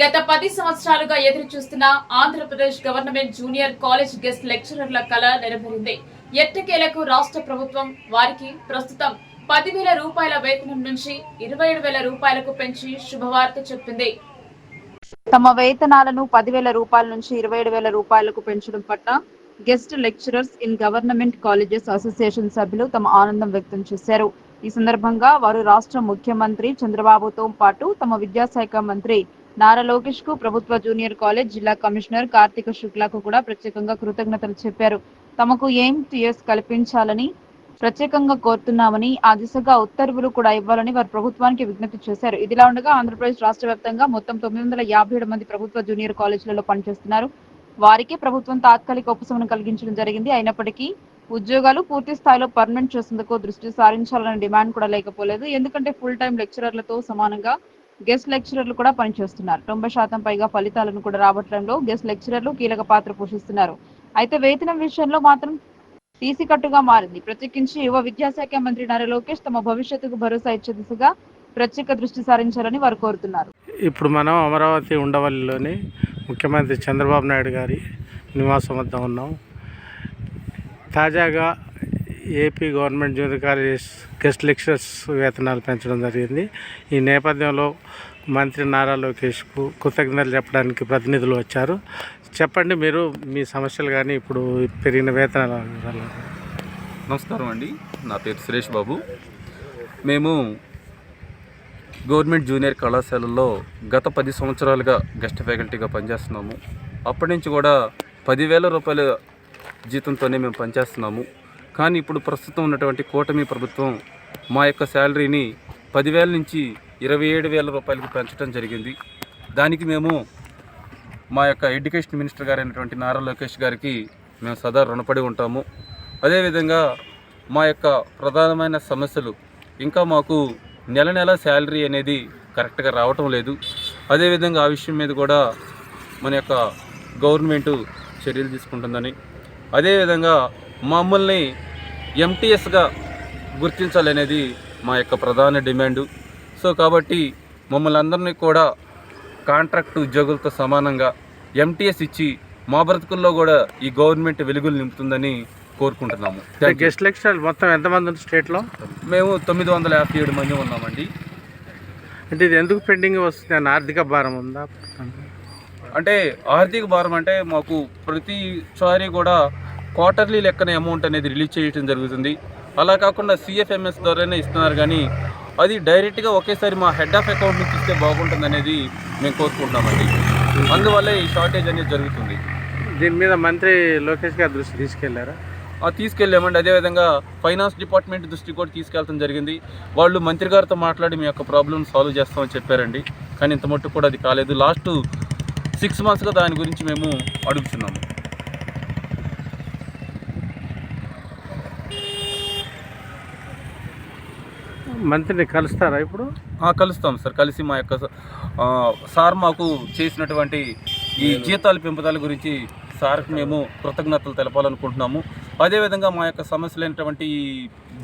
గత పది సంవత్సరాలుగా ఎదురు చూస్తున్న Andhra Pradesh government junior college guest లెక్చరర్ల కళ నెరవేరింది. ఎట్టకేలకు రాష్ట్ర ప్రభుత్వం వారికి ప్రస్తుతం పదివేల రూపాయల వేతనం నుంచి ఇరవై ఏడు వేల రూపాయలకు పెంచి శుభవార్త చెప్పింది. తమ వేతనాలను పదివేల రూపాయల నుంచి ఇరవై ఏడు వేల రూపాయలకు పెంచడం పట్ల guest lecturers in government colleges association సభ్యులు తమ ఆనందం వ్యక్తం చేశారు. ఈ సందర్భంగా వారు రాష్ట్ర ముఖ్యమంత్రి చంద్రబాబుతో పాటు తమ విద్యాశాఖ మంత్రి నారా లోకేష్కు ప్రభుత్వ జూనియర్ కాలేజ్ జిల్లా కమిషనర్ కార్తీక శుక్లాకు కూడా ప్రత్యేకంగా కృతజ్ఞతలు చెప్పారు. తమకు ఏం టీఎస్ కల్పించాలని ప్రత్యేకంగా కోరుతున్నామని ఆ దిశగా ఉత్తర్వులు కూడా ఇవ్వాలని వారు ప్రభుత్వానికి విజ్ఞప్తి చేశారు. ఇదిలా ఉండగా ఆంధ్రప్రదేశ్ రాష్ట్ర వ్యాప్తంగా మొత్తం తొమ్మిది వందల యాభై ఏడు మంది ప్రభుత్వ జూనియర్ కాలేజీలలో పనిచేస్తున్నారు. వారికి ప్రభుత్వం తాత్కాలిక ఉపశమనం కలిగించడం జరిగింది. అయినప్పటికీ ఉద్యోగాలు పూర్తి స్థాయిలో పర్మనెంట్ చేసేందుకు దృష్టి సారించాలనే డిమాండ్ కూడా లేకపోలేదు. ఎందుకంటే ఫుల్ టైం లెక్చరర్లతో సమానంగా గెస్ట్ లెక్చరర్లు కూడా పనిచేస్తున్నారు. తొంభై శాతం పైగా ఫలితాలను కూడా రాబట్టడంలో గెస్ట్ లెక్చరర్లు కీలక పాత్ర పోషిస్తున్నారు. అయితే వేతనం విషయంలో మాత్రం తీసికట్టుగా మారింది. ప్రత్యేకించి యువ విద్యాశాఖ మంత్రి నారా లోకేష్ తమ భవిష్యత్తుకు భరోసా ఇచ్చే దిశగా ప్రత్యేక దృష్టి సారించాలని వారు కోరుతున్నారు. ఇప్పుడు మనం అమరావతి ఉండవల్లిలోని ముఖ్యమంత్రి చంద్రబాబు నాయుడు గారి నివాసం వద్ద ఉన్నాం. తాజాగా AP government junior college guest lecturers వేతనాలు పెంచడం జరిగింది. ఈ నేపథ్యంలో మంత్రి నారా లోకేష్కు కృతజ్ఞతలు చెప్పడానికి ప్రతినిధులు వచ్చారు. చెప్పండి మీరు మీ సమస్యలు కానీ ఇప్పుడు పెరిగిన వేతనాల నమస్కారం అండి. నా పేరు సురేష్ బాబు. మేము గవర్నమెంట్ జూనియర్ కళాశాలలో గత పది సంవత్సరాలుగా గెస్ట్ ఫ్యాకల్టీగా పనిచేస్తున్నాము. అప్పటి నుంచి కూడా పదివేల రూపాయల జీతంతోనే మేము పనిచేస్తున్నాము. కానీ ఇప్పుడు ప్రస్తుతం ఉన్నటువంటి కూటమి ప్రభుత్వం మా యొక్క శాలరీని పదివేల నుంచి ఇరవై ఏడు వేల రూపాయలకు పెంచడం జరిగింది. దానికి మేము మా యొక్క ఎడ్యుకేషన్ మినిస్టర్ గారైనటువంటి నారా లోకేష్ గారికి మేము సదా రుణపడి ఉంటాము. అదేవిధంగా మా యొక్క ప్రధానమైన సమస్యలు ఇంకా మాకు నెల నెల శాలరీ అనేది కరెక్ట్గా రావటం లేదు. అదేవిధంగా ఆ విషయం మీద కూడా మన యొక్క గవర్నమెంట్ చర్యలు తీసుకుంటుందని. అదేవిధంగా మమ్మల్ని ఎంటీఎస్గా గుర్తించాలనేది మా యొక్క ప్రధాన డిమాండు. సో కాబట్టి మమ్మల్ని అందరినీ కూడా కాంట్రాక్ట్ ఉద్యోగులతో సమానంగా ఎంటీఎస్ ఇచ్చి మా బ్రతుకుల్లో కూడా ఈ గవర్నమెంట్ వెలుగులు నింపుతుందని కోరుకుంటున్నాము. గెస్ట్ లెక్చరర్ మొత్తం ఎంతమంది ఉంది స్టేట్లో? మేము తొమ్మిది వందల యాభై ఏడు మంది ఉన్నామండి. అంటే ఇది ఎందుకు పెండింగ్ వస్తుంది? అని ఆర్థిక భారం ఉందా? అంటే ఆర్థిక భారం అంటే మాకు ప్రతిసారి కూడా క్వార్టర్లీ లెక్కన అమౌంట్ అనేది రిలీజ్ చేయడం జరుగుతుంది. అలా కాకుండా సిఎఫ్ఎంఎస్ ద్వారానే ఇస్తున్నారు కానీ అది డైరెక్ట్గా ఒకేసారి మా హెడ్ ఆఫ్ అకౌంట్ నుంచి ఇస్తే బాగుంటుంది అనేది మేము కోరుకుంటున్నామండి. అందువల్ల ఈ షార్టేజ్ అనేది జరుగుతుంది. దీని మీద మంత్రి లోకేష్ గారి దృష్టి తీసుకెళ్ళారా? తీసుకెళ్ళామండి. అదేవిధంగా ఫైనాన్స్ డిపార్ట్మెంట్ దృష్టికి కూడా తీసుకెళ్ళడం జరిగింది. వాళ్ళు మంత్రి గారితో మాట్లాడి మీ యొక్క ప్రాబ్లమ్ సాల్వ్ చేస్తామని చెప్పారండి. కానీ ఇంత మట్టుకు కూడా అది కాలేదు. లాస్ట్ సిక్స్ మంత్స్గా దాని గురించి మేము అడుగుతున్నాము. మంత్రిని కలుస్తారా ఇప్పుడు? కలుస్తాం సార్. కలిసి మా యొక్క సార్ మాకు చేసినటువంటి ఈ జీతాల పెంపుదల గురించి సార్కి మేము కృతజ్ఞతలు తెలపాలనుకుంటున్నాము. అదేవిధంగా మా యొక్క సమస్యలైనటువంటి ఈ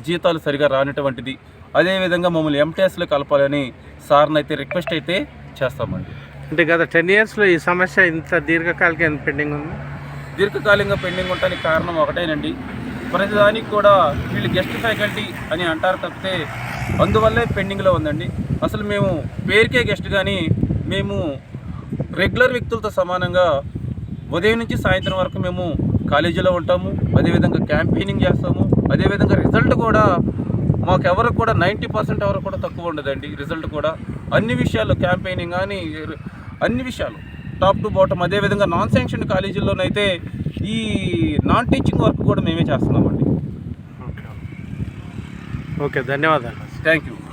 జీతాలు సరిగా రానటువంటిది అదేవిధంగా మమ్మల్ని ఎంటీఎస్లో కలపాలని సార్ని అయితే రిక్వెస్ట్ అయితే చేస్తామండి. అంటే గత టెన్ ఇయర్స్లో ఈ సమస్య ఇంత దీర్ఘకాలిక ఎంత పెండింగ్ ఉంది? దీర్ఘకాలికంగా పెండింగ్ ఉండడానికి కారణం ఒకటేనండి. ప్రతిదానికి కూడా వీళ్ళు గెస్ట్ ఫ్యాకల్టీ అని అంటారు తప్పితే అందువల్లే పెండింగ్లో ఉందండి. అసలు మేము పేరుకే గెస్ట్ కానీ మేము రెగ్యులర్ వ్యక్తులతో సమానంగా ఉదయం నుంచి సాయంత్రం వరకు మేము కాలేజీలో ఉంటాము అదేవిధంగా క్యాంపెయినింగ్ చేస్తాము అదేవిధంగా రిజల్ట్ కూడా మాకు ఎవరికి కూడా నైంటీ పర్సెంట్ ఎవరు కూడా తక్కువ ఉండదండి రిజల్ట్ కూడా. అన్ని విషయాలు క్యాంపెయినింగ్ కానీ అన్ని విషయాలు టాప్ టు బాటమ్ అదేవిధంగా నాన్ శాంక్షన్ కాలేజీల్లోనైతే ఈ నాన్ టీచింగ్ వర్క్ కూడా మేమే చేస్తున్నామండి. ఓకే ఓకే ధన్యవాదాలు. تھینک یو